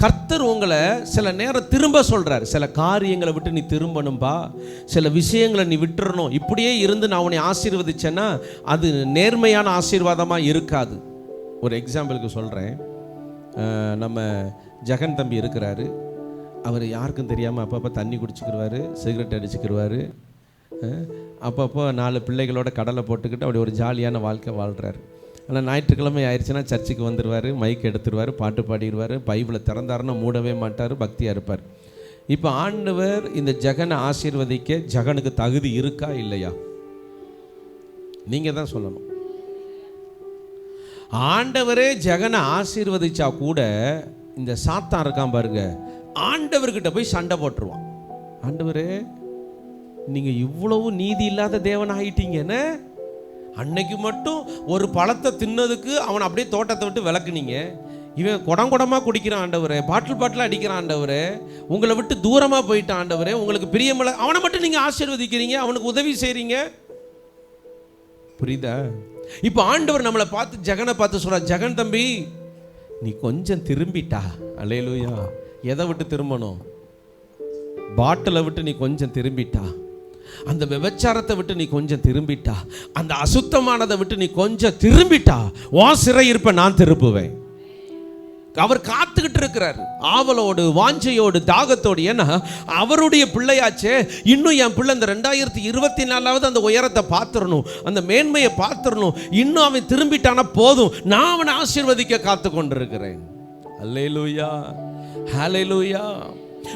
கர்த்தர் உங்களை சில நேரம் திரும்ப சொல்கிறார் சில காரியங்களை விட்டு நீ திரும்பணும்பா. சில விஷயங்களை நீ விட்டுறணும். இப்படியே இருந்து நான் உன்னை ஆசீர்வதிச்சேன்னா அது நேர்மையான ஆசீர்வாதமாக இருக்காது. ஒரு எக்ஸாம்பிளுக்கு சொல்கிறேன் நம்ம ஜெகன் தம்பி இருக்கிறாரு. அவர் யாருக்கும் தெரியாமல் அப்பப்போ தண்ணி குடிச்சுக்கிருவாரு சிகரெட் அடிச்சுக்கிடுவார் அப்பப்போ நாலு பிள்ளைகளோட கடலை போட்டுக்கிட்டு அப்படி ஒரு ஜாலியான வாழ்க்கை வாழ்கிறாரு ஆனால் ஞாயிற்றுக்கிழமை ஆயிடுச்சுன்னா சர்ச்சுக்கு வந்துடுவார் மைக் எடுத்துருவார் பாட்டு பாடிடுவார் பைபிளை திறந்தாருன்னா மூடவே மாட்டார் பக்தியாக இருப்பார். இப்போ ஆண்டவர் இந்த ஜெகனை ஆசீர்வதிக்க ஜெகனுக்கு தகுதி இருக்கா இல்லையா? நீங்கள் தான் சொல்லணும். ஆண்டவரே ஜெகனை ஆசீர்வதிச்சா கூட இந்த சாத்தான் இருக்கான் பாருங்க. ஆண்டவர்கிட்ட போய் சண்டை போட்டுருவான். ஆண்டவரே நீங்கள் இவ்வளவு நீதி இல்லாத தேவன் ஆகிட்டீங்கன்னு அன்னைக்கு மட்டும் ஒரு பழத்தை தின்னதுக்கு அவன் அப்படியே தோட்டத்தை விட்டு விளக்குனீங்க. இவன் குடம் குடமாக குடிக்கிறான் ஆண்டவரே பாட்டில் பாட்டில் அடிக்கிறான் ஆண்டவரே உங்களை விட்டு தூரமாக போயிட்டான் ஆண்டவரே உங்களுக்கு பிரியமில்லை அவனை மட்டும் நீங்கள் ஆசீர்வதிக்கிறீங்க அவனுக்கு உதவி செய்கிறீங்க புரியுதா? இப்போ ஆண்டவர் நம்மளை பார்த்து ஜெகனை பார்த்து சொல்ற ஜெகன் தம்பி நீ கொஞ்சம் திரும்பிட்டா. அலையலூயா எதை விட்டு திரும்பணும்? பாட்டிலை விட்டு நீ கொஞ்சம் திரும்பிட்டா. அந்த விபச்சாரத்தை விட்டு நீ கொஞ்சம் திரும்பிட்டா அந்த அசுத்தமானதை விட்டு நீ கொஞ்சம் திரும்பிட்டா உன் சிறையிருப்பை நான் திருப்புவேன். அவர் காத்துக்கிட்டு இருக்கிறார். ஆவலோடு வாஞ்சையோடு தாகத்தோடு. ஏன்னா அவருடைய பிள்ளையாச்சே இன்னும் என் பிள்ளை இந்த ரெண்டாயிரத்தி இருபத்தி நாலாவது அந்த உயரத்தை பார்த்துடணும் அந்த மேன்மையை பார்த்துடணும். இன்னும் அவன் திரும்பிட்டானா போதும். நான் அவனை ஆசீர்வதிக்க காத்து கொண்டிருக்கிறேன் அல்லேலூயா. லூயா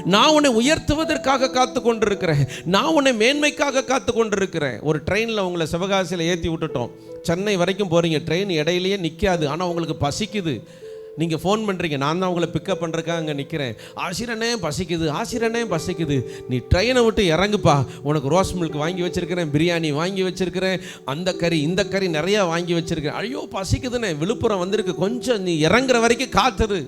நான் உன்னை உயர்த்துவதற்காக காத்து கொண்டிருக்கிறேன் நான் உன்னை மேன்மைக்காக காத்து கொண்டிருக்கிறேன் ஒரு ட்ரெயினில் உங்களை சிவகாசியில் ஏற்றி விட்டுட்டோம். சென்னை வரைக்கும் போகிறீங்க ட்ரெயின் இடையிலேயே நிற்காது ஆனால் உங்களுக்கு பசிக்குது. நீங்கள் ஃபோன் பண்ணுறீங்க நான் தான் உங்களை பிக்கப் பண்ணுறக்காக அங்கே நிற்கிறேன் ஆசிரனே பசிக்குது ஆசிரனே பசிக்குது. நீ ட்ரெயினை விட்டு இறங்குப்பா. உனக்கு ரோஸ் மில்க் வாங்கி வச்சிருக்கிறேன் பிரியாணி வாங்கி வச்சுருக்கிறேன் அந்த கறி இந்த கறி நிறையா வாங்கி வச்சுருக்கிறேன். ஐயோ பசிக்குதுண்ணே விழுப்புரம் வந்திருக்கு. கொஞ்சம் நீ இறங்குற வரைக்கும் காத்துரு.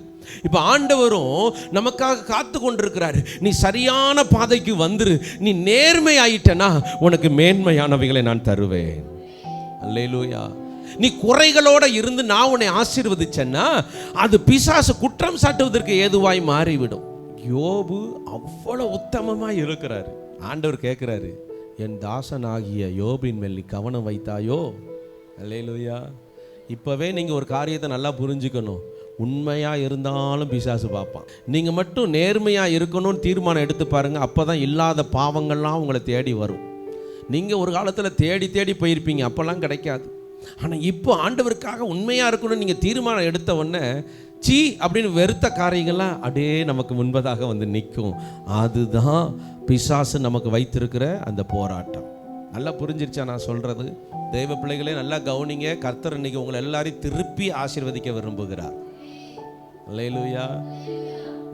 இப்போ ஆண்டவரும் நமக்காக காத்து கொண்டிருக்கிறாரு. நீ சரியான பாதைக்கு வந்துரு. நீ நேர்மை ஆயிட்டனா உனக்கு மேன்மையானவைகளை நான் தருவேன். அல்லேலூயா. நீ குறைகளோட இருந்து நான் உன்னை ஆசீர்வதிச்சேன்னா அது பிசாசு குற்றம் சாட்டுவதற்கு ஏதுவாய் மாறிவிடும். யோபு அவ்வளோ உத்தமமாக இருக்கிறாரு. ஆண்டவர் கேட்குறாரு என் தாசனாகிய யோபின் மேல் நீ கவனம் வைத்தாயோ? அல்லேலூயா. இப்போவே நீங்கள் ஒரு காரியத்தை நல்லா புரிஞ்சுக்கணும். உண்மையாக இருந்தாலும் பிசாசு பார்ப்பான். நீங்கள் மட்டும் நேர்மையாக இருக்கணும்னு தீர்மானம் எடுத்து பாருங்கள் அப்போ தான் இல்லாத பாவங்கள்லாம் உங்களை தேடி வரும். நீங்கள் ஒரு காலத்தில் தேடி தேடி போயிருப்பீங்க அப்போல்லாம் கிடைக்காது. ஆனால் இப்போ ஆண்டவருக்காக உண்மையாக இருக்கணும்னு நீங்கள் தீர்மானம் எடுத்த உடனே சீ அப்படின்னு வெறுத்த காரியங்கள்லாம் அப்படியே நமக்கு முன்பதாக வந்து நிற்கும். அதுதான் பிசாசு நமக்கு வைத்திருக்கிற அந்த போராட்டம். நல்லா புரிஞ்சிருச்சா நான் சொல்கிறது தெய்வ பிள்ளைகளே நல்லா கவனிங்க. கர்த்தர் இன்னைக்கு உங்களை எல்லாரையும் திருப்பி ஆசீர்வதிக்க விரும்புகிறார். அல்லேலூயா.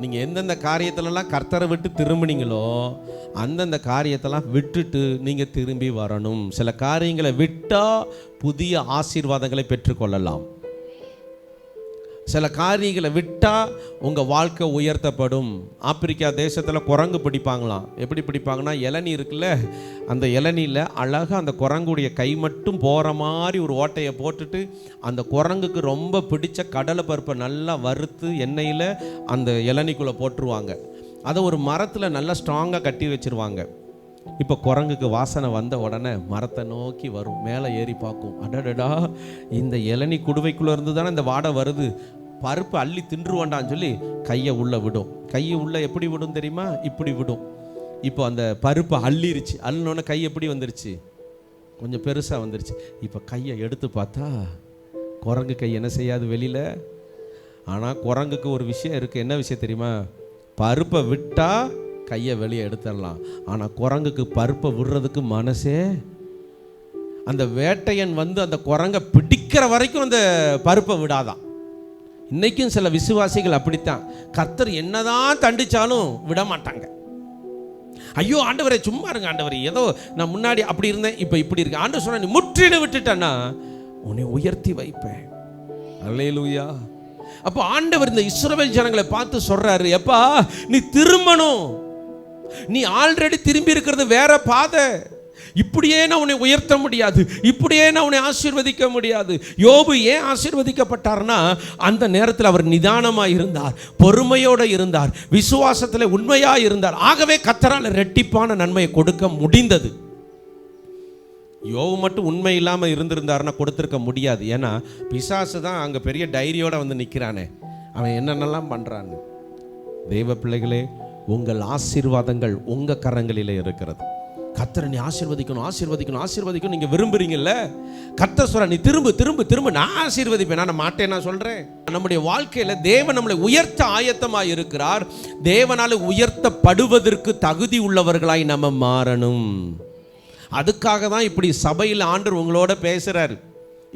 நீங்கள் எந்தெந்த காரியத்திலலாம் கர்த்தரை விட்டு திரும்பினீங்களோ அந்தந்த காரியத்தெல்லாம் விட்டுட்டு நீங்கள் திரும்பி வரணும். சில காரியங்களை விட்டால் புதிய ஆசீர்வாதங்களை பெற்றுக்கொள்ளலாம். சில காரியங்களை விட்டால் உங்கள் வாழ்க்கை உயர்த்தப்படும். ஆப்பிரிக்கா தேசத்தில் குரங்கு பிடிப்பாங்களாம் எப்படி பிடிப்பாங்கன்னா இளநீ இருக்குல்ல அந்த இளநியில் அழகாக அந்த குரங்குடைய கை மட்டும் போகிற மாதிரி ஒரு ஓட்டையை போட்டுட்டு அந்த குரங்குக்கு ரொம்ப பிடிச்ச கடலை பருப்பை நல்லா வறுத்து எண்ணெயில் அந்த இளநிக்குள்ளே போட்டுருவாங்க. அதை ஒரு மரத்தில் நல்லா ஸ்ட்ராங்காக கட்டி வச்சிருவாங்க. இப்போ குரங்குக்கு வாசனை வந்த உடனே மரத்தை நோக்கி வரும். மேலே ஏறி பார்க்கும். அடடடா இந்த இளநி குடுவைக்குள்ளே இருந்து தானே இந்த வாடை வருது. பருப்பு அள்ளி தின்றுவாண்டான்னு சொல்லி கையை உள்ளே விடும். கையை உள்ளே எப்படி விடும் தெரியுமா? இப்படி விடும். இப்போ அந்த பருப்பை அள்ளிருச்சு. அள்ளினோடனே கை எப்படி வந்துருச்சு? கொஞ்சம் பெருசாக வந்துருச்சு. இப்போ கையை எடுத்து பார்த்தா குரங்கு கை என்ன செய்யாது வெளியில்? ஆனால் குரங்குக்கு ஒரு விஷயம் இருக்குது என்ன விஷயம் தெரியுமா? பருப்பை விட்டால் கையை வெளியே எடுத்துடலாம். ஆனால் குரங்குக்கு பருப்பை விடுறதுக்கு மனசே அந்த வேட்டையன் வந்து அந்த குரங்கை பிடிக்கிற வரைக்கும் அந்த பருப்பை விடாதான். இன்னைக்கும் சில விசுவாசிகள் அப்படித்தான். கர்த்தர் என்னதான் தண்டிச்சாலும் விட மாட்டாங்க ஐயோ ஆண்டவரே சும்மா இருங்க ஆண்டவரே. ஏதோ நான் முன்னாடி அப்படி இருந்தேன் இப்போ இப்படி இருக்கேன் ஆண்டவர் சொன்னா நீ முற்றிட விட்டுட்டேன்னா உன்னை உயர்த்தி வைப்பேன். அல்லேலூயா. அப்போ ஆண்டவர் இந்த இஸ்ரவேல் ஜனங்களை பார்த்து சொல்றாரு எப்பா நீ திரும்பணும். நீ ஆல்ரெடி திரும்பி இருக்கிறது வேற பாதை. இப்படியே நான் உன்னை உயர்த்த முடியாது இப்படியே நான் உன்னை ஆசீர்வதிக்க முடியாது. யோபு ஏன் ஆசீர்வதிக்கப்பட்டார்னா அந்த நேரத்தில் அவர் நிதானமாக இருந்தார் பொறுமையோடு இருந்தார் விசுவாசத்தில் உண்மையாக இருந்தார். ஆகவே கத்தரால் ரெட்டிப்பான நன்மையை கொடுக்க முடிந்தது. யோவு மட்டும் உண்மை இல்லாமல் இருந்திருந்தாருன்னா கொடுத்துருக்க முடியாது. ஏன்னா பிசாசு தான் அங்கே பெரிய டைரியோட வந்து நிற்கிறானே அவன் என்னென்னலாம் பண்ணுறான்னு தெய்வ பிள்ளைகளே உங்கள் ஆசீர்வாதங்கள் உங்கள் கரங்களிலே இருக்கிறது. கத்தரை நீ ஆசீர்வதிக்கணும் ஆசீர்வதிக்கணும் ஆசீர்வதிக்கணும் நீங்கள் விரும்புறீங்கல்ல? கத்த சொல்ற நீ திரும்ப திரும்ப திரும்ப நான் ஆசீர்வதிப்பேன். நான் மாட்டேன் நான் சொல்கிறேன் நம்முடைய வாழ்க்கையில் தேவன் நம்மளை உயர்த்த ஆயத்தமாக இருக்கிறார். தேவனால் உயர்த்தப்படுவதற்கு தகுதி உள்ளவர்களாய் நம்ம மாறணும். அதுக்காக தான் இப்படி சபையில் ஆண்டர் உங்களோட பேசுகிறார்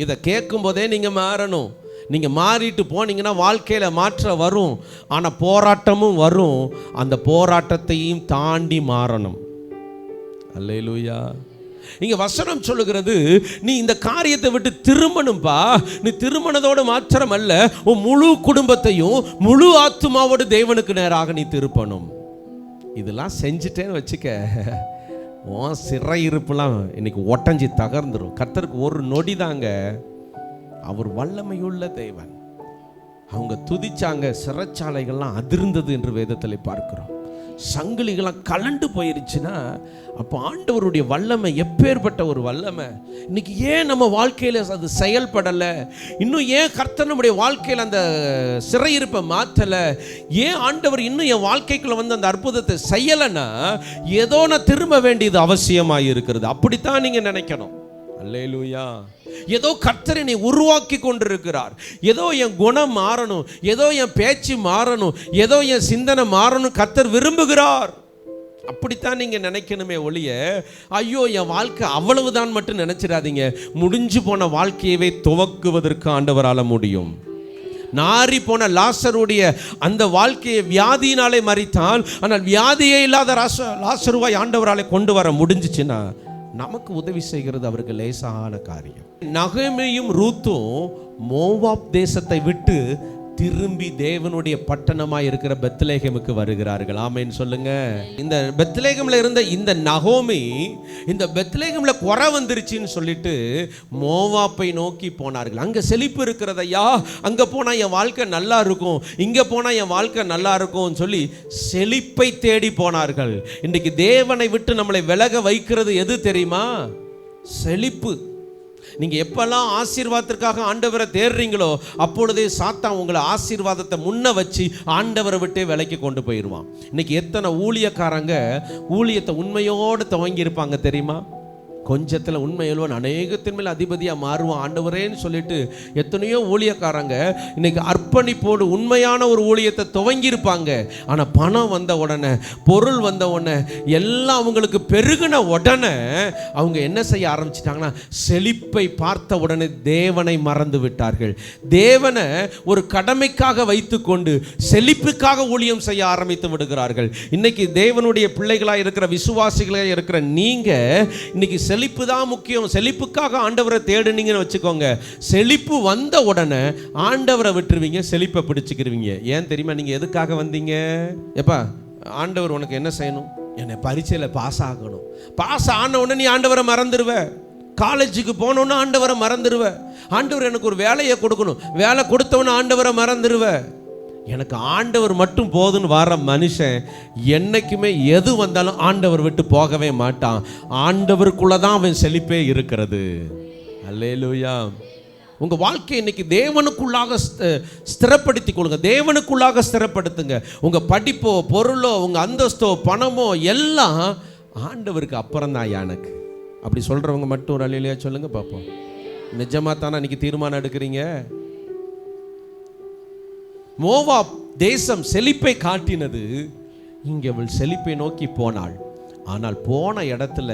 இதை கேட்கும் போதே நீங்கள் மாறணும். நீங்கள் மாறிட்டு போனீங்கன்னா வாழ்க்கையில் மாற்ற வரும். ஆனால் போராட்டமும் வரும். அந்த போராட்டத்தையும் தாண்டி மாறணும். அல்லேலூயா இங்க வசனம் சொல்லுகிறது நீ இந்த காரியத்தை விட்டு திரும்பணும்பா. நீ திருமணத்தோடு மாத்திரம் அல்ல உன் முழு குடும்பத்தையும் முழு ஆத்துமாவோடு தேவனுக்கு நேராக நீ திருப்பணும். இதெல்லாம் செஞ்சுட்டேன்னு வச்சுக்க உன் சிறையிருப்புலாம் இன்னைக்கு ஒட்டஞ்சி தகர்ந்துடும் கத்தருக்கு ஒரு நொடி தாங்க அவர் வல்லமையுள்ள தேவன். அவங்க துதிச்சாங்க சிறைச்சாலைகள்லாம் அதிர்ந்தது என்று வேதத்தில் பார்க்கிறோம். சங்கிலிகள்லாம் கலண்டு போயிருச்சுன்னா அப்போ ஆண்டவருடைய வல்லமை எப்பேற்பட்ட ஒரு வல்லமை? இன்னைக்கு ஏன் நம்ம வாழ்க்கையில் அது செயல்படலை? இன்னும் ஏன் கர்த்தர் நம்முடைய வாழ்க்கையில் அந்த சிறையிருப்பை மாற்றலை ஏன் ஆண்டவர் இன்னும் என் வாழ்க்கைக்குள்ள வந்து அந்த அற்புதத்தை செய்யலைன்னா ஏதோ நான் திரும்ப வேண்டியது அவசியமாக இருக்கிறது அப்படித்தான் நீங்கள் நினைக்கணும். அல்லேலூயா. ஏதோ கர்த்தர் என்னை உருவாக்கி கொண்டிருக்கிறார். ஏதோ என் குணம் மாறணும் ஏதோ என் பேச்சு மாறணும் ஏதோ என் சிந்தனை மாறணும் கர்த்தர் விரும்புகிறார். அப்படித்தான் நீங்கள் நினைக்கணுமே ஒழிய ஐயோ என் வாழ்க்கை அவ்வளவுதான் மட்டும் நினச்சிடாதீங்க. முடிஞ்சு போன வாழ்க்கையவே துவக்குவதற்கு ஆண்டவரால் முடியும். நாரி போன லாசருடைய அந்த வாழ்க்கையை வியாதியினாலே மறித்தால் ஆனால் வியாதியே இல்லாத ராச லாசருவாய் ஆண்டவராலே கொண்டு வர முடிஞ்சிச்சுன்னா நமக்கு உதவி செய்கிறது அவருக்கு லேசான காரியம். நகைமையும் ரூத்தும் மோவாப் தேசத்தை விட்டு திரும்பி தேவனுடைய பட்டணமாக இருக்கிற பெத்லேகமுக்கு வருகிறார்கள். ஆமைன்னு சொல்லுங்க. இந்த பெத்லேகம்ல இருந்த இந்த நகோமி இந்த பெத்லேகம்ல குறை வந்துருச்சுன்னு சொல்லிட்டு மோவாப்பை நோக்கி போனார்கள். அங்க செழிப்பு இருக்கிறதையா அங்க போனா என் வாழ்க்கை நல்லா இருக்கும். இங்க போனா என் வாழ்க்கை நல்லா இருக்கும்னு சொல்லி செழிப்பை தேடி போனார்கள். இன்றைக்கு தேவனை விட்டு நம்மளை விலக வைக்கிறது எது தெரியுமா? செழிப்பு. நீங்கள் எப்பெல்லாம் ஆசீர்வாதத்திற்காக ஆண்டவரை தேடுறீங்களோ அப்பொழுதே சாத்தான் உங்களை ஆசீர்வாதத்தை முன்ன வச்சு ஆண்டவரை விட்டே விலைக்கு கொண்டு போயிடுவான். இன்னைக்கு எத்தனை ஊழியக்காரங்க ஊழியத்தை உண்மையோடு துவங்கியிருப்பாங்க தெரியுமா? கொஞ்சத்தில் உண்மை எழுவன். அநேகத்தின் மேல் அதிபதியாக மாறுவான். ஆண்டவரேன்னு சொல்லிட்டு எத்தனையோ ஊழியக்காரங்க இன்னைக்கு அர்ப்பணிப்போடு உண்மையான ஒரு ஊழியத்தை துவங்கியிருப்பாங்க. ஆனால் பணம் வந்த உடனே பொருள் வந்த உடனே எல்லாம் அவங்களுக்கு பெருகின உடனே அவங்க என்ன செய்ய ஆரம்பிச்சிட்டாங்கன்னா செழிப்பை பார்த்த உடனே தேவனை மறந்து விட்டார்கள். தேவனை ஒரு கடமைக்காக வைத்துக்கொண்டு செழிப்புக்காக ஊழியம் செய்ய ஆரம்பித்து விடுகிறார்கள். இன்னைக்கு தேவனுடைய பிள்ளைகளாக இருக்கிற விசுவாசிகளாக இருக்கிற நீங்கள் இன்னைக்கு செழிப்பு தான் முக்கியம். செழிப்புக்காக ஆண்டவரை தேடுனீங்கன்னு வச்சுக்கோங்க. செழிப்பு வந்த உடனே ஆண்டவரை விட்டுருவீங்க செழிப்பை பிடிச்சிக்கிருவீங்க. ஏன் தெரியுமா? நீங்கள் எதுக்காக வந்தீங்க? எப்பா ஆண்டவர் உனக்கு என்ன செய்யணும்? என்னை பரீட்சையில் பாஸ் ஆகணும். பாஸ் ஆன உடனே நீ ஆண்டவரை மறந்துடுவ காலேஜுக்கு போனோன்னு ஆண்டவரை மறந்துடுவ ஆண்டவர் எனக்கு ஒரு வேலையை கொடுக்கணும். வேலை கொடுத்தவன ஆண்டவரை மறந்துடுவ எனக்கு ஆண்டவர் மட்டும் போதுன்னு வர மனுஷன் என்றைக்குமே எது வந்தாலும் ஆண்டவர் விட்டு போகவே மாட்டான். ஆண்டவருக்குள்ளே தான் அவன் செழிப்பே இருக்கிறது. அல்லேலூயா. உங்கள் வாழ்க்கையை இன்னைக்கு தேவனுக்குள்ளாக ஸ்த- ஸ்திரப்படுத்திக் கொள்ளுங்க தேவனுக்குள்ளாக ஸ்திரப்படுத்துங்க. உங்கள் படிப்போ பொருளோ உங்கள் அந்தஸ்தோ பணமோ எல்லாம் ஆண்டவருக்கு அப்புறம் தான் எனக்கு. அப்படி சொல்கிறவங்க மட்டும் ஒரு அலையிலையா சொல்லுங்கள் பார்ப்போம் நிஜமாக தானே இன்றைக்கி தீர்மானம் எடுக்கிறீங்க? மோவா தேசம் செழிப்பை காட்டினது. இங்கே அவள் செழிப்பை நோக்கி போனாள். ஆனால் போன இடத்துல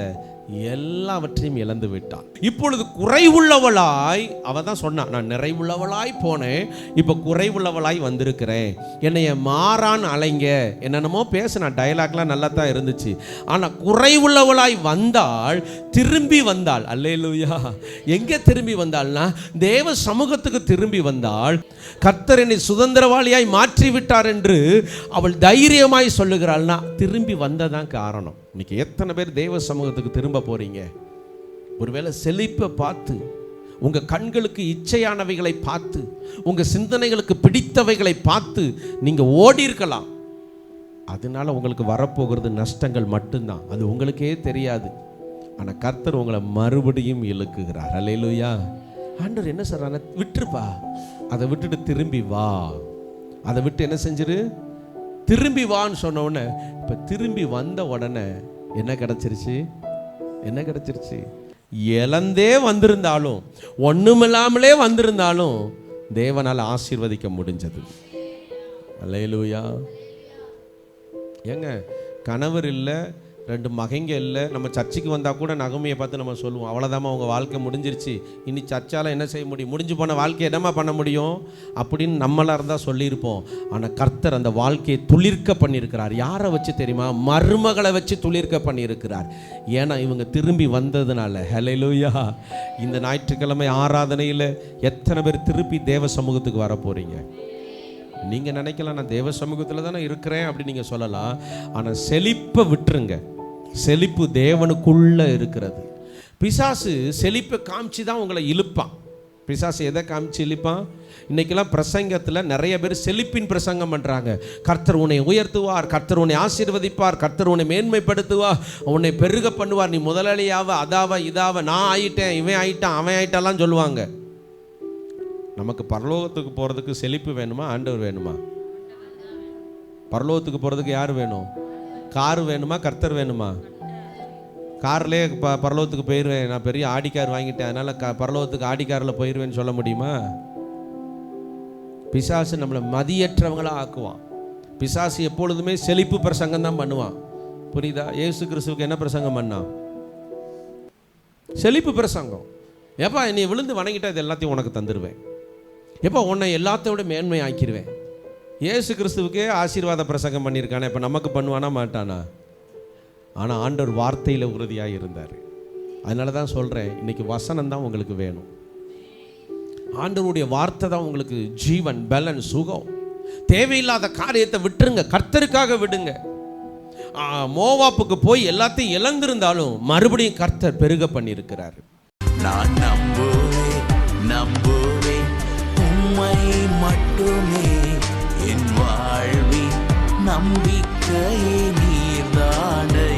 எல்லாவற்றையும் இழந்து விட்டாள் இப்பொழுது குறைவுள்ளவளாய் அவ தான் சொன்னா நான் நிறைவுள்ளவளாய் போனேன் இப்போ குறைவுள்ளவளாய் வந்திருக்கிறேன். என்னைய மாறான் அலைங்க. என்னென்னமோ பேசின டைலாக்லாம் நல்லா தான் இருந்துச்சு. ஆனால் குறைவுள்ளவளாய் வந்தாள் திரும்பி வந்தாள். அல்லேலூயா. எங்கே திரும்பி வந்தாள்னா தேவ சமூகத்துக்கு திரும்பி வந்தாள். கர்த்தர் என்னை சுதந்திரவாளியாய் மாற்றி மாற்றி விட்டார் என்று அவள் தைரியமாய் சொல்லுகிறாள்னா திரும்பி வந்ததான் காரணம். இன்னைக்கு எத்தனை பேர் தெய்வ சமூகத்துக்கு திரும்ப போறீங்க? ஒருவேளை செழிப்பை பார்த்து உங்க கண்களுக்கு இச்சையானவைகளை பார்த்து உங்க சிந்தனைகளுக்கு பிடித்தவைகளை பார்த்து நீங்க ஓடி இருக்கலாம். அதனால உங்களுக்கு வரப்போகிறது நஷ்டங்கள் மட்டும்தான். அது உங்களுக்கே தெரியாது. ஆனால் கர்த்தர் உங்களை மறுபடியும் இழுக்குகிறார். அல்லையிலுயா ஆண்டவர் என்ன சொல்றாரு விட்டுருப்பா. அதை விட்டுட்டு திரும்பி வா. அதை விட்டு என்ன செஞ்சிரு? திரும்பி வான்னு சொன்ன உடனே இப்போ திரும்பி வந்த உடனே என்ன கிடச்சிருச்சு? என்ன கிடச்சிருச்சு? இழந்தே வந்திருந்தாலும் ஒன்றுமில்லாமலே வந்திருந்தாலும் தேவனால் ஆசீர்வதிக்க முடிஞ்சது. அலையலூயா ஏங்க கணவர் இல்லை ரெண்டு மகைங்க இல்லை. நம்ம சர்ச்சுக்கு வந்தால் கூட நகமையை பார்த்து நம்ம சொல்லுவோம். அவ்வளோதாம்மா அவங்க வாழ்க்கை முடிஞ்சிருச்சு. இனி சர்ச்சால் என்ன செய்ய முடியும்? முடிஞ்சு போன வாழ்க்கை என்னம்மா பண்ண முடியும்? அப்படின்னு நம்மளாக இருந்தால் சொல்லியிருப்போம். ஆனால் கர்த்தர் அந்த வாழ்க்கையை துளிர்க்க பண்ணியிருக்கிறார். யாரை வச்சு தெரியுமா? மருமகளை வச்சு துளிர்க்க பண்ணியிருக்கிறார். ஏன்னா இவங்க திரும்பி வந்ததுனால. ஹலெலுயா இந்த ஞாயிற்றுக்கிழமை ஆராதனையில் எத்தனை பேர் திருப்பி தேவ சமூகத்துக்கு வர போகிறீங்க நீங்கள் நினைக்கலாம் நான் தேவ சமூகத்தில் தானே இருக்கிறேன் அப்படி நீங்கள் சொல்லலாம். ஆனால் செழிப்பை விட்டுருங்க. செழிப்பு தேவனுக்குள்ளே இருக்கிறது. பிசாசு செழிப்பை காமிச்சு தான் உங்களை இழுப்பான். பிசாசு எதை காமிச்சு இழுப்பான்? இன்னைக்கெல்லாம் பிரசங்கத்தில் நிறைய பேர் செழிப்பின் பிரசங்கம் பண்ணுறாங்க கர்த்தர் உன்னை உயர்த்துவார் கர்த்தர் உன்னை ஆசீர்வதிப்பார் கர்த்தர் உன்னை மேன்மைப்படுத்துவார் உன்னை பெருக பண்ணுவார். நீ முதலாளியாவ அதாவ இதாவ நான் ஆயிட்டேன் இவன் ஆயிட்டான் அவன் ஆயிட்டாலாம் சொல்லுவாங்க. நமக்கு பரலோகத்துக்கு போகிறதுக்கு செழிப்பு வேணுமா? ஆண்டவர் வேணுமா? பரலோகத்துக்கு போகிறதுக்கு யார் வேணும்? கார் வேணுமா கர்த்தர் வேணுமா? கார்லேயே ப பரலோகத்துக்கு போயிடுவேன் நான் பெரிய ஆடி கார் வாங்கிட்டேன். அதனால் க பரலோகத்துக்கு ஆடி காரில் போயிடுவேன்னு சொல்ல முடியுமா? பிசாசு நம்மளை மதியற்றவங்களாக ஆக்குவான். பிசாசு எப்பொழுதுமே செழிப்பு பிரசங்கம் தான் பண்ணுவான். புரியுதா? ஏசு கிறிஸ்துவுக்கு என்ன பிரசங்கம் பண்ணான் செழிப்பு பிரசங்கம். ஏப்பா நீ விழுந்து வணங்கிட்டா இது எல்லாத்தையும் உனக்கு தந்துடுவேன் எப்போ உன்னை எல்லாத்தையும் விட மேன்மை ஆக்கிடுவேன் இயேசு கிறிஸ்துவுக்கே ஆசீர்வாத பிரசங்கம் பண்ணியிருக்கானே. இப்போ நமக்கு பண்ணுவானா? மாட்டானா? ஆனால் ஆண்டவர் வார்த்தையில் உறுதியாக இருந்தார். அதனால தான் சொல்கிறேன் இன்னைக்கு வசனம் தான் உங்களுக்கு வேணும். ஆண்டவருடைய வார்த்தை தான் உங்களுக்கு ஜீவன் பலன் சுகம். தேவையில்லாத காரியத்தை விட்டுருங்க. கர்த்தருக்காக விடுங்க. மோவாப்புக்கு போய் எல்லாத்தையும் இழந்திருந்தாலும் மறுபடியும் கர்த்தர் பெருக பண்ணியிருக்கிறார். நான் நம்புவேன் நம்புவேன். உம்மை மட்டுமே நம்பிக்கையே நீர்தானே